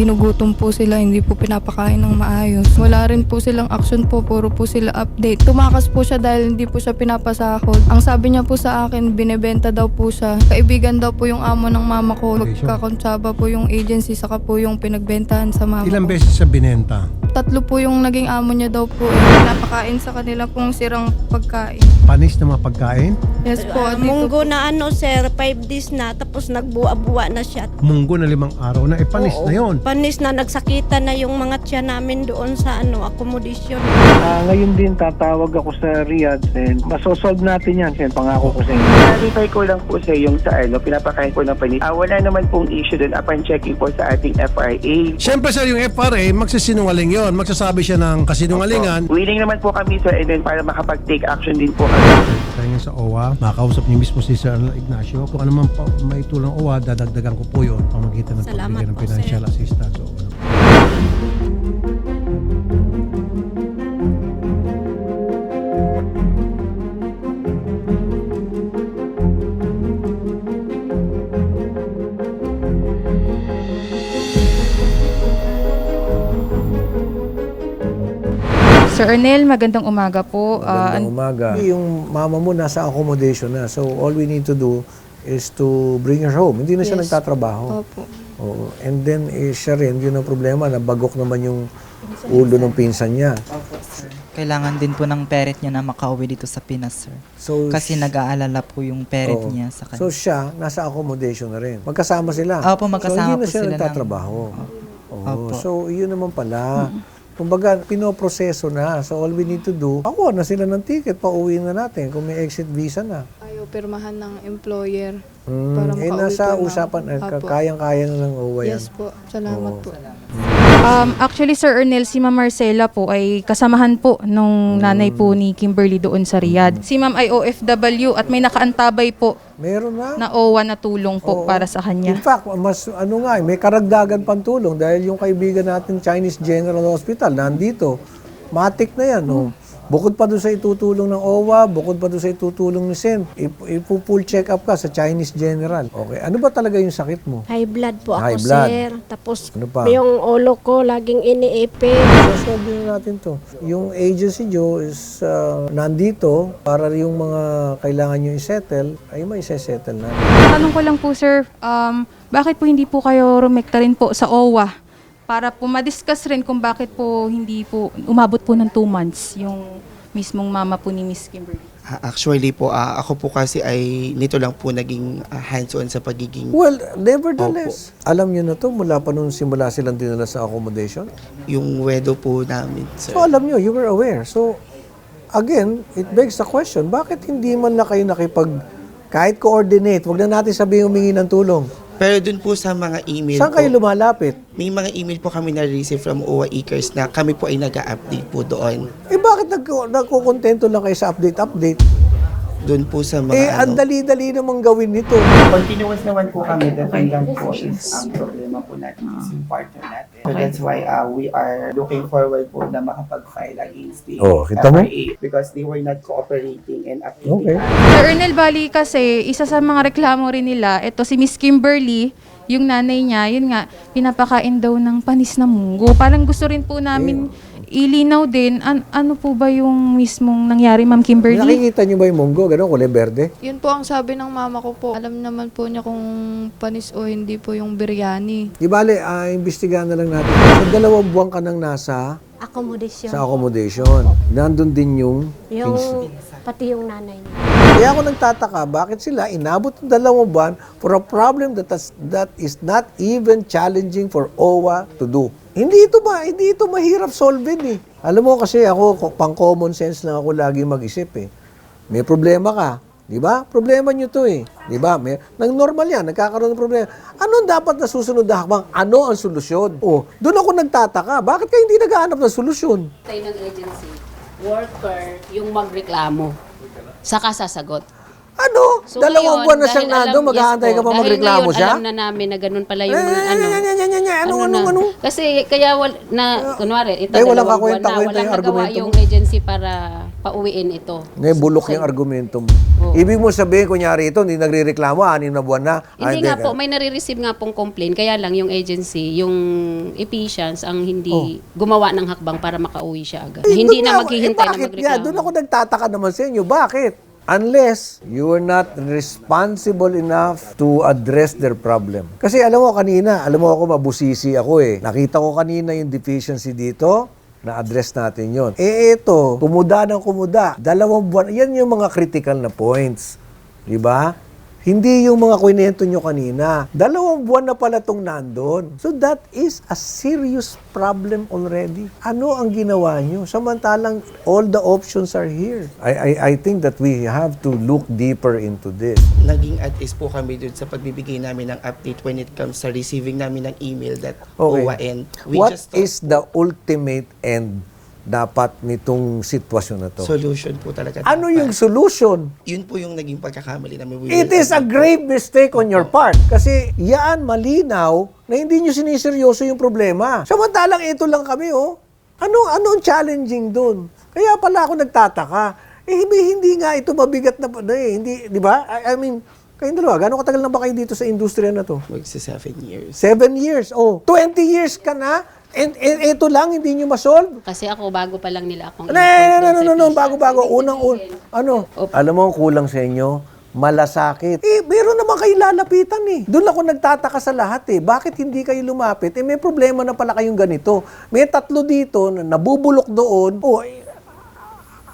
Ginugutom po sila, hindi po pinapakain ng maayos. Wala rin po silang action po, puro po sila update. Tumakas po siya dahil hindi po siya pinapasahod. Ang sabi niya po sa akin, binebenta daw po siya. Kaibigan daw po yung amo ng mama ko. Magkakontsaba po yung agency, saka po yung pinagbentahan sa mama Ilang ko. beses sa binenta? Tatlo po yung naging amo niya daw po. Pinapakain sa kanila pong sirang pagkain. Panis na mga pagkain? Yes po, dito munggo na ano sir, 5 days na tapos nagbuwa-buwa na siya. Munggo na limang araw na. Eh, panis Oo. na yon. Panis na nagsakita na yung mga tiyan namin doon sa ano accommodation. Ah, ngayon din tatawag ako sa Riyadh and masosolve natin yan. Sen, pangako ko sa inyo. Clarify ko lang po sa yung sa ano, pinapakain po ng panis. Ah, wala naman pong issue dun upon checking po sa ating FRA. Siyempre sir, yung FRA, magsisinungaling yon. Magsasabi siya ng kasinungalingan. Willing naman po kami sir and then para makapag-take action din po kami. Tayo nga sa OWA, makakausap niyo mismo si Sir Ignacio. Kung ano man pa may tulong OWA, dadagdagan ko po yun pamagitan ng Salamat pagbigay ng po, financial assistance. O, Sir Ernel, magandang umaga po. Ah, Magandang umaga. Yung mama mo nasa accommodation na. So all we need to do is to bring her home. Hindi na siya Yes. nagtatrabaho. Opo. Oo. And then eh, siya rin, yun ang problema, nabagok naman yung ulo ng pinsan niya. Kailangan din po ng parent niya na makauwi dito sa Pinas, sir. So, Kasi nag-aalala po yung parent Oo. niya sa kanya. So siya, nasa accommodation na rin. Magkasama sila. Opo, magkasama so, hindi na po siya sila ng- nagtatrabaho. Oo. Opo. So, yun naman pala. Kumbaga, pinoproseso na. So, all we need to do, ako na sila ng ticket, pauwi na natin kung may exit visa na. Ayaw pirmahan ng employer. Mm, Para eh, makauwi nasa po na. usapan, eh, Apo. kayang-kaya na ng OWA yan. Yes po. Salamat Oo. po. Um, actually, Sir Ernel, si Ma'am Marcela po ay kasamahan po nung nanay po ni Kimberly doon sa Riyadh. Si Ma'am ay OFW at may nakaantabay po Meron na. na OWA na tulong po Oo. para sa kanya. In fact, mas ano nga, eh, may karagdagan pang tulong dahil yung kaibigan natin Chinese General Hospital nandito. Matik na yan. Oh. Bukod pa doon sa itutulong ng OWA, bukod pa doon sa itutulong ni Sen, ip- ipu-full check up ka sa Chinese General. Okay, ano ba talaga yung sakit mo? High blood po ako High blood. sir. Tapos Ano pa? yung ulo ko laging iniipit. Sasabi na natin to. Yung agency Joe is uh, nandito para yung mga kailangan nyo i-settle, ay may settle na. Tanong ko lang po, Sir, um, bakit po hindi po kayo rumekta rin po sa OWA para po madiscuss rin kung bakit po hindi po umabot po ng 2 months yung mismong mama po ni Miss Kimberly. Ah, actually po, ah, ako po kasi ay nito lang po naging ah, hands-on sa pagiging Well, nevertheless, alam nyo na to mula pa nung simula silang dinala sa accommodation. yung wedo po namin, sir. So alam nyo, you were aware. So again, it begs the question, bakit hindi man na kayo nakipag kahit coordinate, wag na natin sabihin humingi ng tulong. Pero dun po sa mga email Saan po, kayo lumalapit? may mga email po kami na-receive from OWA Eakers na kami po ay nag-update po doon. Eh bakit nag nagkukontento lang kayo sa update-update? Doon po sa mga Eh, ang ano. dali-dali namang gawin nito. Continuous naman po kami dahil lang po is ang problema po natin is yung partner natin. So that's why uh, we are looking forward po na makapag-file against the Oh, kita mo? FRA because they were not cooperating and updating Okay. Sir Ernel Bali kasi, isa sa mga reklamo rin nila, ito si Miss Kimberly, yung nanay niya, yun nga, pinapakain daw ng panis na munggo. Parang gusto rin po namin ilinaw din, an- ano po ba yung mismong nangyari, Ma'am Kimberly? Nakikita nyo ba yung munggo? Ganon, kulay berde? Yun po ang sabi ng mama ko po. Alam naman po niya kung panis o hindi po yung biryani. Di bale, ah, imbestigahan na lang natin. Sa dalawang buwan ka nang nasa Accommodation. sa accommodation. Nandun din yung Yung pati yung nanay niya. Kaya ako nagtataka, bakit sila inabot ng dalawang buwan for a problem that, has, that is not even challenging for OWA to do. Hindi ito ba, hindi ito mahirap solvein eh. Alam mo kasi ako, ko- pang common sense lang ako lagi mag-isip eh. May problema ka, di ba? Problema nyo to eh. Di ba? May, nang normal yan, nagkakaroon ng problema. Ano dapat na susunod na hakbang? Ano ang solusyon? Oh, doon ako nagtataka. Bakit kayo hindi naghahanap ng solusyon? tayo ng agency, worker yung magreklamo. Saka sasagot. Ano? So Dalawang ngayon, buwan na siyang dahil nando, alam- mag-aantay yes ka po, pa dahil magreklamo ngayon, siya? alam na namin na ganun pala yung Eh, mga ano. nya, nya, nya, nya, nya, ano, ano, na. ano? Kasi kaya wal, na, kunwari, ito Eh, walang dalawang buwan kakwenta-kwenta na, yung walang nagawa argumento yung agency para pauwiin ito. Ngayon, bulok yung argumento mo. Ibig mo sabihin, kunyari ito, hindi nagre-reklamo, anim na buwan na. Ah, Hindi nga ka- po, may nare-receive nga pong complaint, kaya lang yung agency, yung Ephesians, ang hindi gumawa ng hakbang para makauwi siya agad. Oh. Eh, hindi doon na ako- maghihintay eh, na bakit magreklamo. Doon ako nagtataka naman sa inyo. Bakit? Unless you are not responsible enough to address their problem. Kasi alam mo kanina, alam mo ako mabusisi ako eh. Nakita ko kanina yung deficiency dito, na-address natin yon. Eh ito, kumuda ng kumuda. Dalawang buwan, yan yung mga critical na points. Di ba? Hindi yung mga kwento nyo kanina. Dalawang buwan na pala itong nandun. So that is a serious problem already. Ano ang ginawa nyo? Samantalang all the options are here. I, I, I think that we have to look deeper into this. Naging at ease po kami dun sa pagbibigay namin ng update when it comes sa receiving namin ng email that Okay. OWA and we What just is the ultimate end dapat nitong sitwasyon na to? solution po talaga. ano dapat. yung solution? Yun po yung naging pagkakamali namin. It is a grave mistake on your part. Kasi yan, malinaw na hindi nyo siniseryoso yung problema. Samantalang ito lang kami, oh. Ano, ano ang challenging doon? Kaya pala ako nagtataka. Eh, hindi, hindi nga ito mabigat na, na eh. Hindi, di ba? I, I mean, kayong dalawa, gano'ng katagal na ba kayo dito sa industriya na to? Magsa seven years. Seven years. Oh, 20 years ka na. And, and ito lang, hindi nyo masolve. Kasi ako, bago pa lang nila akong No, no, no, no, no, bago-bago. Ibig Unang, un, sabihin, ano? Opo. Alam mo, ang kulang sa inyo, malasakit. Eh, meron naman kayo lalapitan eh. Doon ako nagtataka sa lahat eh. Bakit hindi kayo lumapit? Eh, may problema na pala kayong ganito. May tatlo dito na nabubulok doon. Oh, eh,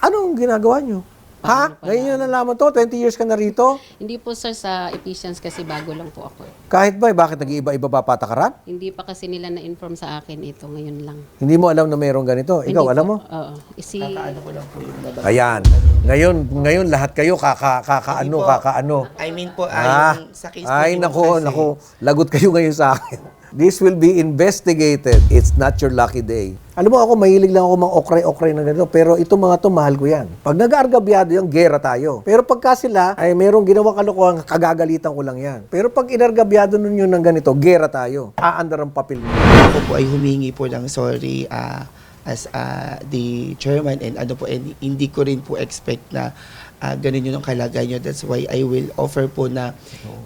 anong ginagawa nyo? Ha? Ngayon nyo nalaman to? 20 years ka na rito? Hindi po sir sa Ephesians kasi bago lang po ako. Kahit ba, eh, bakit nag-iiba-iba pa patakaran? Hindi pa kasi nila na-inform sa akin ito ngayon lang. Hindi mo alam na mayroong ganito. Ikaw, Hindi alam po. mo? Oo. Isi, Kakaano ko lang po yung nabasa. Ayan. Ngayon, ngayon lahat kayo kaka, kakaano, Hindi po. kakaano. I mean po, Ah, ay, sa case po ay Ma'am nako, kasi, nako. Lagot kayo ngayon sa akin. This will be investigated. It's not your lucky day. Alam mo ako, mahilig lang ako mga okray-okray na ganito. Pero itong mga to, mahal ko yan. Pag nag-aargabyado yung gera tayo. Pero pagka sila, ay merong ginawang kalokohan, kagagalitan ko lang yan. Pero pag inargabyado nun yun ng ganito, gera tayo. Aandar ang papel mo. Ako po ay humingi po ng sorry ah, as ah, the chairman and ano po, and hindi ko rin po expect na ah, ganun yun ang kalagay nyo. That's why I will offer po na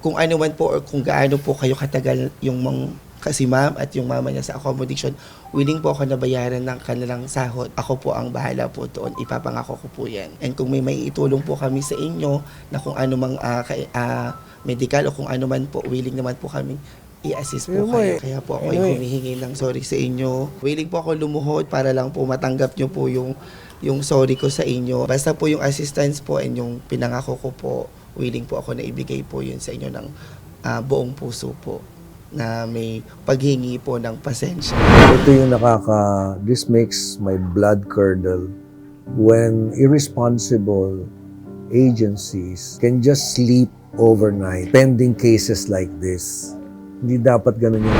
kung ano man po or kung gaano po kayo katagal yung mga kasi ma'am at yung mama niya sa accommodation, willing po ako na bayaran ng kanilang sahod. Ako po ang bahala po doon. Ipapangako ko po yan. And kung may maiitulong po kami sa inyo na kung ano mang ah, kay- ah, medical o kung ano man po, willing naman po kami i-assist po kayo. Kaya po ako ay humihingi ng sorry sa inyo. Willing po ako lumuhod para lang po matanggap nyo po yung yung sorry ko sa inyo. Basta po yung assistance po and yung pinangako ko po, willing po ako na ibigay po yun sa inyo ng ah, buong puso po na may paghingi po ng pasensya. Ito yung nakaka, this makes my blood curdle when irresponsible agencies can just sleep overnight pending cases like this. Hindi dapat ganun yung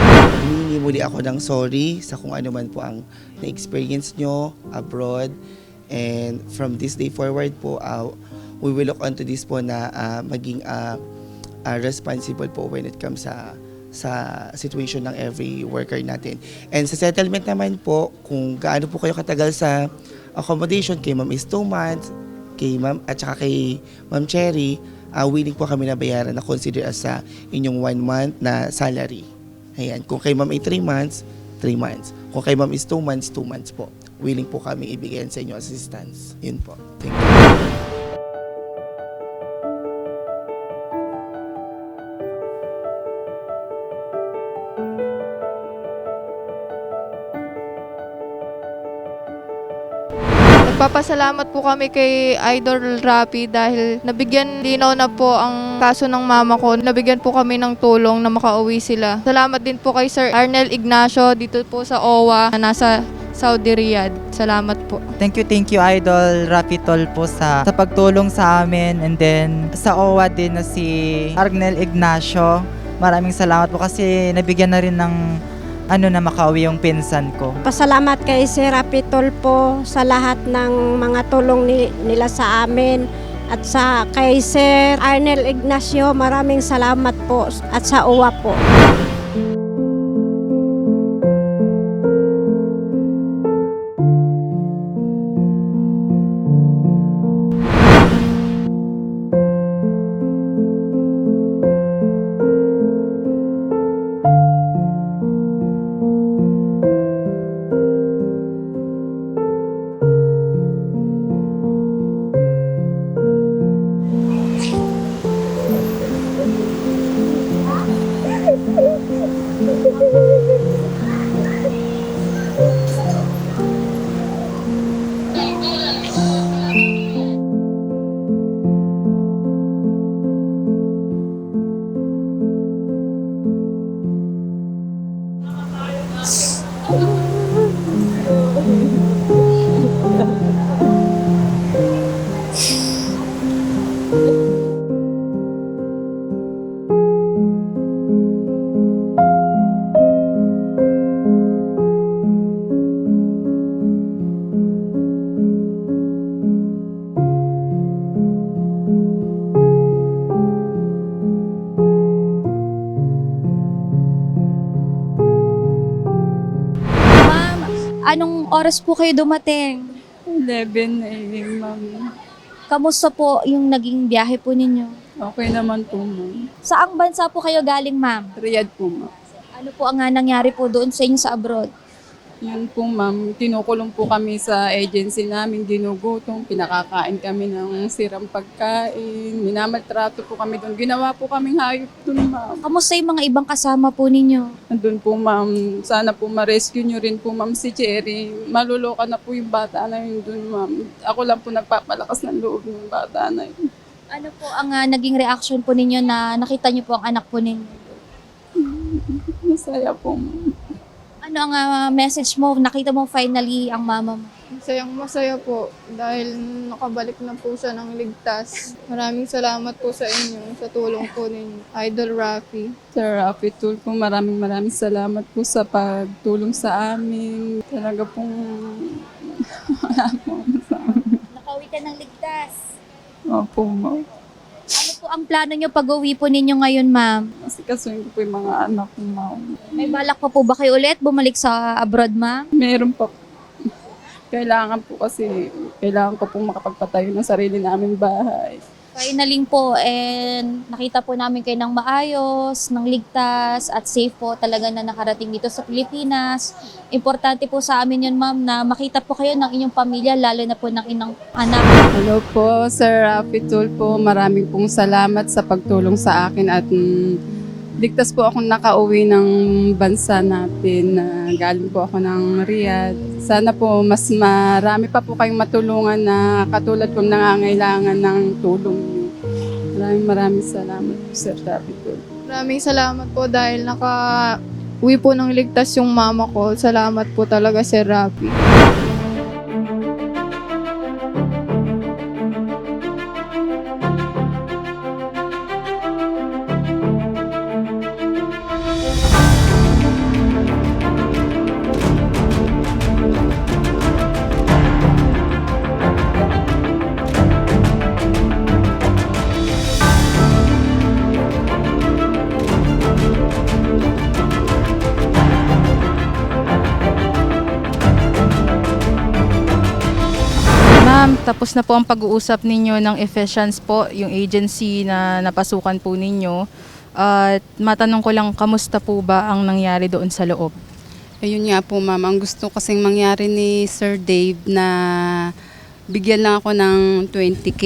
Humingi muli ako ng sorry sa kung ano man po ang na-experience nyo abroad. And from this day forward po, uh, we will look onto this po na uh, maging uh, uh, responsible po when it comes sa sa situation ng every worker natin. And sa settlement naman po, kung gaano po kayo katagal sa accommodation, kay ma'am is 2 months, kay ma'am at saka kay ma'am Cherry, uh, willing po kami na bayaran na consider as sa inyong 1 month na salary. Ayan. Kung kay ma'am ay 3 months, 3 months. Kung kay ma'am is 2 months, 2 months po. Willing po kami ibigay sa inyo assistance. Yun po. Thank you. Nagpapasalamat po kami kay Idol Rapi dahil nabigyan linaw na po ang kaso ng mama ko. Nabigyan po kami ng tulong na makauwi sila. Salamat din po kay Sir Arnel Ignacio dito po sa OWA na nasa Saudi Riyadh. Salamat po. Thank you, thank you Idol Rapitol po sa, sa pagtulong sa amin and then sa OWA din na si Arnel Ignacio. Maraming salamat po kasi nabigyan na rin ng ano na makauwi yung pinsan ko. Pasalamat kay Sir Rapitol po sa lahat ng mga tulong ni- nila sa amin At sa kay Sir Arnel Ignacio, maraming salamat po. At sa uwa po. Anong oras po kayo dumating? 11 AM, ma'am. Kamusta po yung naging biyahe po ninyo? Okay naman po, ma'am. Saang bansa po kayo galing, ma'am? Riyadh po, ma'am. Ano po ang nga nangyari po doon sa inyo sa abroad? Yun po, ma'am. Kinukulong po kami sa agency namin, ginugutom, pinakakain kami ng sirang pagkain, minamaltrato po kami doon. Ginawa po kaming hayop doon, ma'am. Kamusta yung mga ibang kasama po ninyo? Andun po, ma'am. Sana po ma-rescue nyo rin po, ma'am, si Cherry. Maluloka na po yung bata na yun doon, ma'am. Ako lang po nagpapalakas ng loob ng bata na yun. Ano po ang ah, naging reaction po ninyo na nakita niyo po ang anak po ninyo? Masaya po, ma'am. Ano ang ah, message mo? Nakita mo finally ang mama mo? Masayang masaya po dahil nakabalik na po siya ng ligtas. Maraming salamat po sa inyo sa tulong po ninyo. Idol Rafi. Sir Rafi Tool po, maraming maraming salamat po sa pagtulong sa amin. Talaga pong wala po sa amin. Nakauwi ka ng ligtas. Opo, ma'am. Po ang plano niyo pag-uwi po ninyo ngayon, ma'am? Kasi kasuhin ko po yung mga anak ko, ma'am. May balak pa po ba kayo ulit bumalik sa abroad, ma'am? Meron pa kailangan po kasi, kailangan ko pong makapagpatayo ng sarili namin bahay. Finaling po, and nakita po namin kayo ng maayos, ng ligtas, at safe po talaga na nakarating dito sa Pilipinas. Importante po sa amin yun, ma'am, na makita po kayo ng inyong pamilya, lalo na po ng inang anak. Hello po, Sir Rafi Tool po. Maraming pong salamat sa pagtulong sa akin at mm, ligtas po akong nakauwi ng bansa natin. na galing po ako ng Riyadh. Sana po mas marami pa po kayong matulungan na katulad kong nangangailangan ng tulong. Maraming maraming salamat po, Sir Rafi Tool. Maraming salamat po dahil naka uwi po ng ligtas yung mama ko. Salamat po talaga Sir Rafi. Tapos na po ang pag-uusap ninyo ng Efficients po, yung agency na napasukan po ninyo. At matanong ko lang, kamusta po ba ang nangyari doon sa loob? Ayun nga po ma'am, ang gusto kasing mangyari ni Sir Dave na bigyan lang ako ng 20k,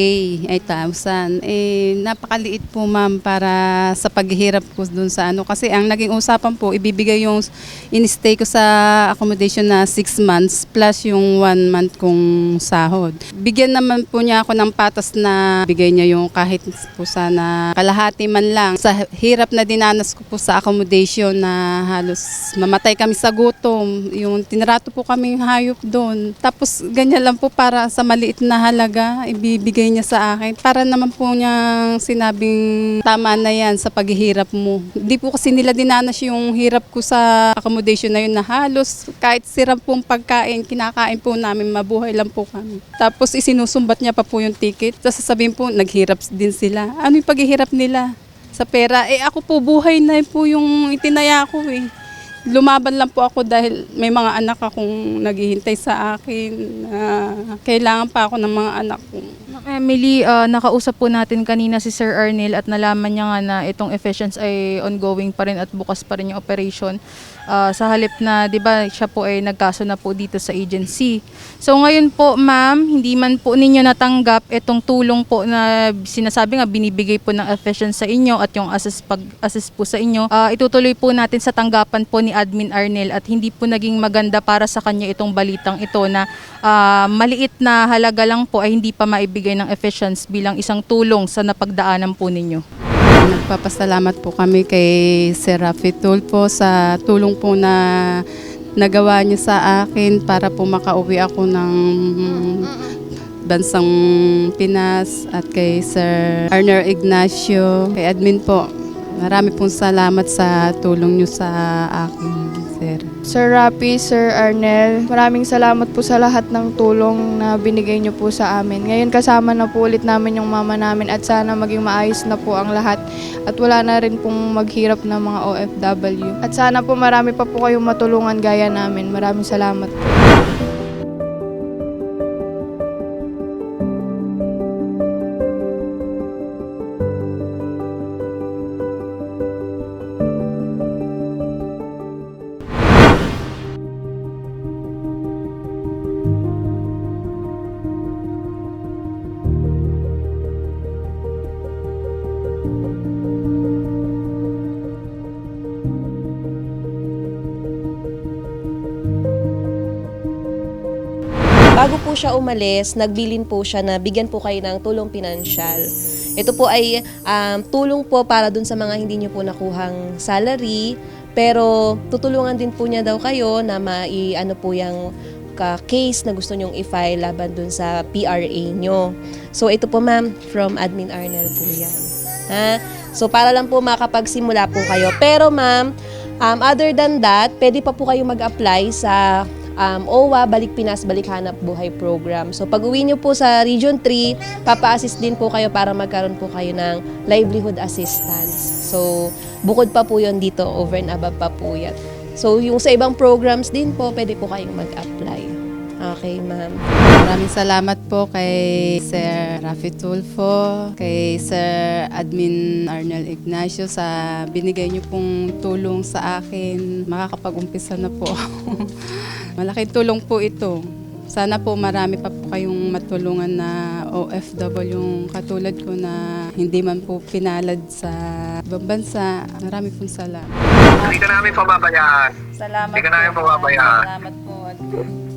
8,000. Eh, napakaliit po ma'am para sa paghihirap ko dun sa ano. Kasi ang naging usapan po, ibibigay yung in-stay ko sa accommodation na 6 months plus yung 1 month kong sahod. Bigyan naman po niya ako ng patas na bigay niya yung kahit po sana kalahati man lang. Sa hirap na dinanas ko po sa accommodation na halos mamatay kami sa gutom. Yung tinrato po kaming hayop doon. Tapos ganyan lang po para sa maliit na halaga ibibigay niya sa akin. Para naman po niyang sinabing tama na yan sa paghihirap mo. Hindi po kasi nila dinanas yung hirap ko sa accommodation na yun na halos kahit sirap pong pagkain, kinakain po namin, mabuhay lang po kami. Tapos isinusumbat niya pa po yung ticket. Tapos sasabihin po, naghirap din sila. Ano yung paghihirap nila? Sa pera. Eh ako po, buhay na po yung itinaya ko eh lumaban lang po ako dahil may mga anak akong naghihintay sa akin. na kailangan pa ako ng mga anak ko. Emily, ah, nakausap po natin kanina si Sir Arnel at nalaman niya nga na itong efficiency ay ongoing pa rin at bukas pa rin yung operation. Ah, sa halip na, di ba, siya po ay nagkaso na po dito sa agency. So ngayon po, ma'am, hindi man po ninyo natanggap itong tulong po na sinasabi nga binibigay po ng efficiency sa inyo at yung assist, pag-assist po sa inyo, ah, itutuloy po natin sa tanggapan po ni Admin Arnel at hindi po naging maganda para sa kanya itong balitang ito na ah, maliit na halaga lang po ay hindi pa maibigay ng efficiency bilang isang tulong sa napagdaanan po ninyo. Nagpapasalamat po kami kay Sir Rafi Tulfo sa tulong po na nagawa niya sa akin para po makauwi ako ng bansang Pinas at kay Sir Arner Ignacio, kay admin po. Marami pong salamat sa tulong niyo sa akin, Sir. Sir Rapi, Sir Arnel, maraming salamat po sa lahat ng tulong na binigay niyo po sa amin. Ngayon kasama na po ulit namin yung mama namin at sana maging maayos na po ang lahat at wala na rin pong maghirap ng mga OFW. At sana po marami pa po kayong matulungan gaya namin. Maraming salamat po. Siya umalis, nagbilin po siya na bigyan po kayo ng tulong pinansyal. Ito po ay um, tulong po para dun sa mga hindi nyo po nakuhang salary, pero tutulungan din po niya daw kayo na mai ano po yung ka case na gusto nyong i-file laban dun sa PRA nyo. So ito po ma'am, from Admin Arnel po yan. Ha? So para lang po makapagsimula po kayo. Pero ma'am, um, other than that, pwede pa po kayo mag-apply sa um, OWA Balik Pinas Balik Hanap Buhay Program. So pag uwi nyo po sa Region 3, papa-assist din po kayo para magkaroon po kayo ng livelihood assistance. So bukod pa po yon dito, over and above pa po yan. So yung sa ibang programs din po, pwede po kayong mag-apply. Okay, ma'am. Maraming salamat po kay Sir Rafi Tulfo, kay Sir Admin Arnel Ignacio sa binigay niyo pong tulong sa akin. Makakapag-umpisa na po ako. Malaking tulong po ito. Sana po marami pa po kayong matulungan na OFW yung katulad ko na hindi man po pinalad sa ibang bansa. Marami pong salamat. Hindi ka namin pababayaan. Salamat Hindi ka namin pababayaan. Salamat po.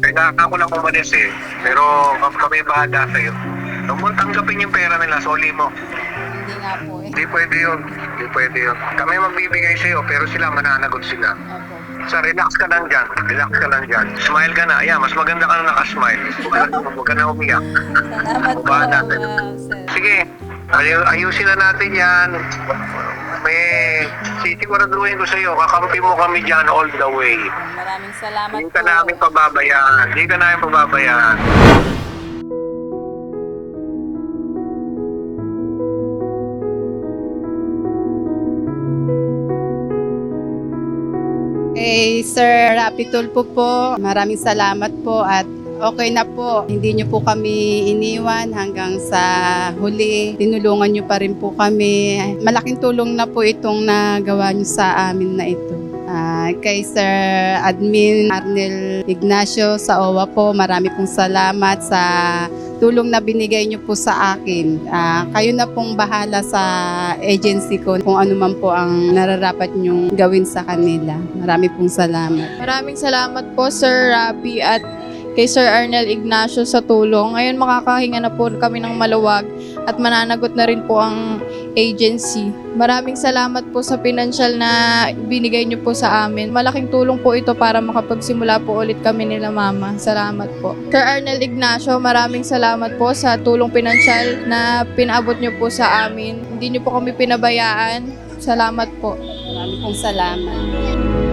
Kailangan ko lang umalis eh. Pero kami bahada sa'yo. Huwag mong tanggapin yung pera nila, soli mo. Hindi nga po eh. Hindi pwede yun. Hindi pwede yun. Kami magbibigay sa'yo, pero sila mananagot sila. Opo. Sa relax ka lang dyan. Relax ka lang dyan. Smile ka na. Ayan, mas maganda ka na nakasmile. Huwag ka, huwag ka na umiyak. Salamat po, Bahala. sir. Sige, ayu ayusin na natin yan. May sisiguraduhin ko sa'yo, kakampi mo kami dyan all the way. Maraming salamat Hindi po. ka namin pababayaan. Hindi ka namin pababayaan. Kay Sir Rapi Tulfo po, maraming salamat po at okay na po. Hindi niyo po kami iniwan hanggang sa huli. Tinulungan niyo pa rin po kami. Malaking tulong na po itong nagawa niyo sa amin na ito. Ah, kay Sir Admin Arnel Ignacio sa OWA po, marami pong salamat sa tulong na binigay niyo po sa akin. Ah, kayo na pong bahala sa agency ko kung ano man po ang nararapat niyong gawin sa kanila. Marami pong salamat. Maraming salamat po Sir Rapi at kay Sir Arnel Ignacio sa tulong. Ngayon makakahinga na po kami ng maluwag at mananagot na rin po ang Agency. Maraming salamat po sa financial na binigay niyo po sa amin. Malaking tulong po ito para makapagsimula po ulit kami nila mama. Salamat po. Sir Arnel Ignacio, maraming salamat po sa tulong financial na pinaabot niyo po sa amin. Hindi niyo po kami pinabayaan. Salamat po. Marami pong salamat.